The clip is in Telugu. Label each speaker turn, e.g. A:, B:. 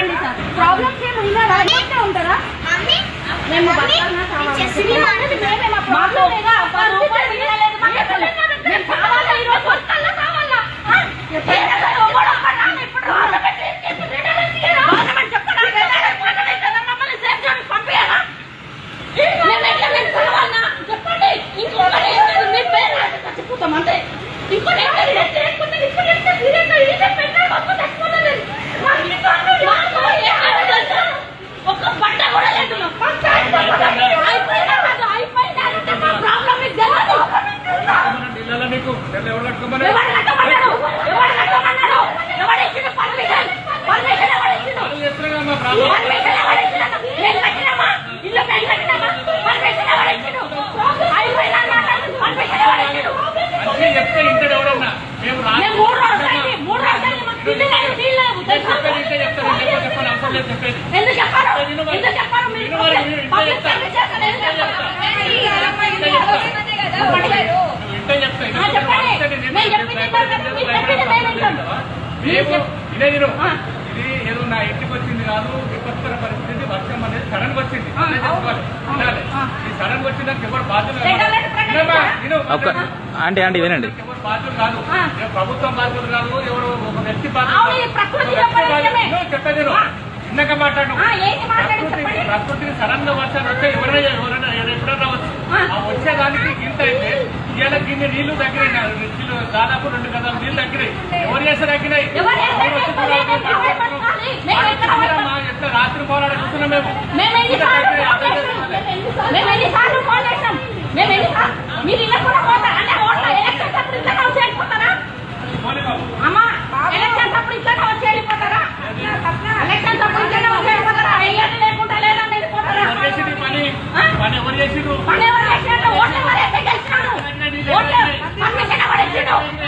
A: చెప్పండి సార్ ప్రాబ్లమ్స్ ఏమి ఉందా రాకపోతే ఉంటారా మేము మాకు ఒక్క రూపాయి మిగలలేదు మేము కావాలా ఇప్పుడు వస్తాలా కావాలా అంటే ఇంకోటి ఎక్కడ చేసుకుంటే ఇక్కడ ఎక్కడ ఇక్కడ ఎక్కడ పెట్టాలి వస్తు
B: తెచ్చుకోలేదు నీకు ఎవరు చెప్తే ఇంటర్ ఎవరన్నా? మేము
A: రాజు
B: చెప్పేది.
A: మేము
B: ఇదే
A: నేను
B: ఇది ఏదో నా ఇంటికి వచ్చింది కాదు విపత్కర పరిస్థితి వర్షం అనేది సడన్ వచ్చింది. ఈ సడన్ వచ్చిన దానికి ఎవరు
C: బాధ్యత అంటే అంటే వినండి.
B: ఎవరు బాధ్యులు కాదు? ప్రభుత్వం బాధ్యులు కాదు? ఎవరు ఒక వ్యక్తి బాధ్యులు చెప్పేది ఇందాక మాట్లాడు ప్రకృతికి సడన్గా వర్షాలు వచ్చే ఎవరైనా ఎప్పుడైనా రావచ్చు.
A: ఆ.
B: వచ్చేదానికి ఇంత అయితే ఇవాళ కింద నీళ్ళు తగ్గినాయి రిచ్లు దాదాపు రెండు గదాలు నీళ్ళు తగ్గినాయి. ఎవరు చేస్తే తగ్గినాయి?
A: ఎట్లా రాత్రి
B: పోరాడ చూస్తున్నాం
A: మేము?
B: పని
A: ఎవరు చేసిండ్రు? now.